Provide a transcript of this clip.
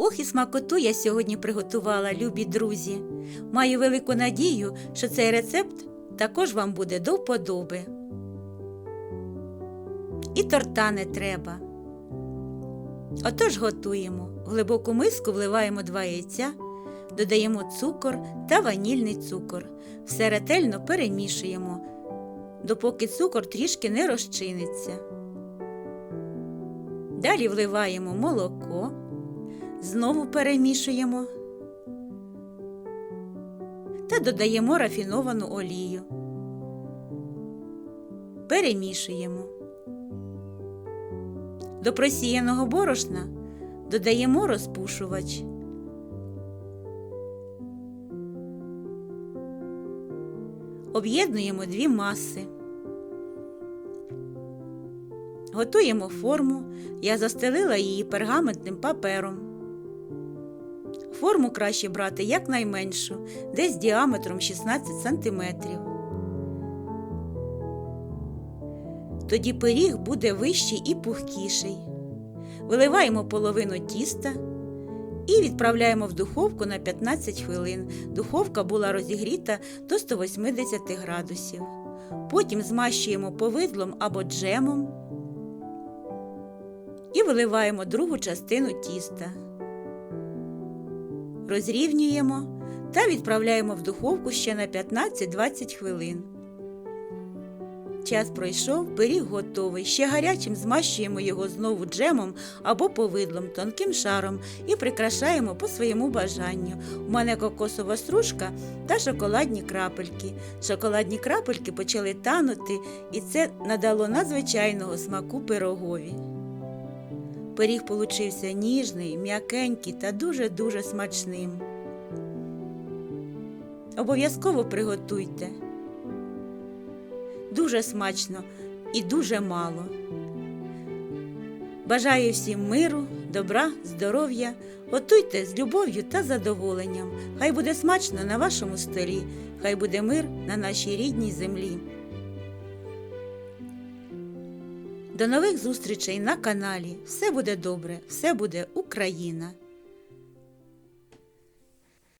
Ох і смакоту я сьогодні приготувала, любі друзі. Маю велику надію, що цей рецепт також вам буде до вподоби. І торта не треба. Отож готуємо. В глибоку миску вливаємо два яйця, додаємо цукор та ванільний цукор. Все ретельно перемішуємо, допоки цукор трішки не розчиниться. Далі вливаємо молоко, знову перемішуємо та додаємо рафіновану олію. Перемішуємо. До просіяного борошна додаємо розпушувач. Об'єднуємо дві маси. Готуємо форму. Я застелила її пергаментним папером. Форму краще брати якнайменшу, десь діаметром 16 см. Тоді пиріг буде вищий і пухкіший. Виливаємо половину тіста і відправляємо в духовку на 15 хвилин. Духовка була розігріта до 180 градусів. Потім змащуємо повидлом або джемом і виливаємо другу частину тіста. Розрівнюємо та відправляємо в духовку ще на 15-20 хвилин. Час пройшов, пиріг готовий. Ще гарячим змащуємо його знову джемом або повидлом, тонким шаром і прикрашаємо по своєму бажанню. У мене кокосова стружка та шоколадні крапельки. Шоколадні крапельки почали танути, і це надало надзвичайного смаку пирогові. Пиріг получився ніжний, м'якенький та дуже-дуже смачним. Обов'язково приготуйте. Дуже смачно і дуже мало. Бажаю всім миру, добра, здоров'я. Готуйте з любов'ю та задоволенням. Хай буде смачно на вашому столі, хай буде мир на нашій рідній землі. До нових зустрічей на каналі. Все буде добре, все буде Україна!